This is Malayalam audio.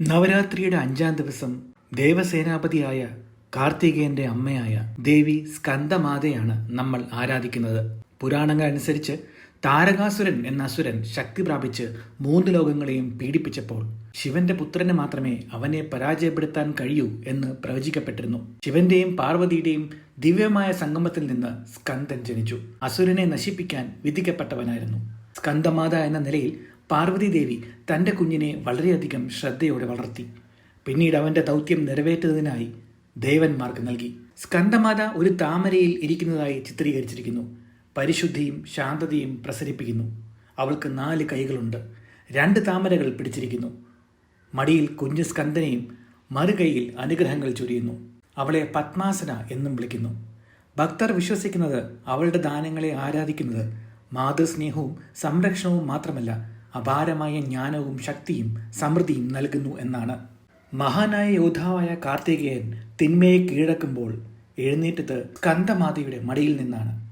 നവരാത്രിയുടെ അഞ്ചാം ദിവസം ദേവസേനാപതിയായ കാർത്തികേയന്റെ അമ്മയായ ദേവി സ്കന്ദമാതയാണ് നമ്മൾ ആരാധിക്കുന്നത്. പുരാണങ്ങൾ അനുസരിച്ച് താരകാസുരൻ എന്ന അസുരൻ ശക്തി പ്രാപിച്ച് മൂന്ന് ലോകങ്ങളെയും പീഡിപ്പിച്ചപ്പോൾ ശിവന്റെ പുത്രന് മാത്രമേ അവനെ പരാജയപ്പെടുത്താൻ കഴിയൂ എന്ന് പ്രവചിക്കപ്പെട്ടിരുന്നു. ശിവന്റെയും പാർവതിയുടെയും ദിവ്യമായ സംഗമത്തിൽ നിന്ന് സ്കന്ദൻ ജനിച്ചു. അസുരനെ നശിപ്പിക്കാൻ വിധിക്കപ്പെട്ടവനായിരുന്നു. സ്കന്ദമാത എന്ന നിലയിൽ പാർവതി ദേവി തന്റെ കുഞ്ഞിനെ വളരെയധികം ശ്രദ്ധയോടെ വളർത്തി. പിന്നീട് അവന്റെ ദൗത്യം നിറവേറ്റുന്നതിനായി ദേവന്മാർക്ക് നൽകി. സ്കന്ദമാത ഒരു താമരയിൽ ഇരിക്കുന്നതായി ചിത്രീകരിച്ചിരിക്കുന്നു. പരിശുദ്ധിയും ശാന്തതയും പ്രസരിപ്പിക്കുന്നു. അവൾക്ക് നാല് കൈകളുണ്ട്. രണ്ട് താമരകൾ പിടിച്ചിരിക്കുന്നു. മടിയിൽ കുഞ്ഞു സ്കന്ദനെയും മറുകൈയിൽ അനുഗ്രഹങ്ങൾ ചൊരിയുന്നു. അവളെ പത്മാസന എന്നും വിളിക്കുന്നു. ഭക്തർ വിശ്വസിക്കുന്നത് അവളുടെ ദാനങ്ങളെ ആരാധിക്കുന്നത് മാതൃസ്നേഹവും സംരക്ഷണവും മാത്രമല്ല അപാരമായ ജ്ഞാനവും ശക്തിയും സമൃദ്ധിയും നൽകുന്നു എന്നാണ്. മഹാനായ യോദ്ധാവായ കാർത്തികേയൻ തിന്മയെ കീഴടക്കുമ്പോൾ എഴുന്നേറ്റത് കന്തമാതയുടെ മടിയിൽ നിന്നാണ്.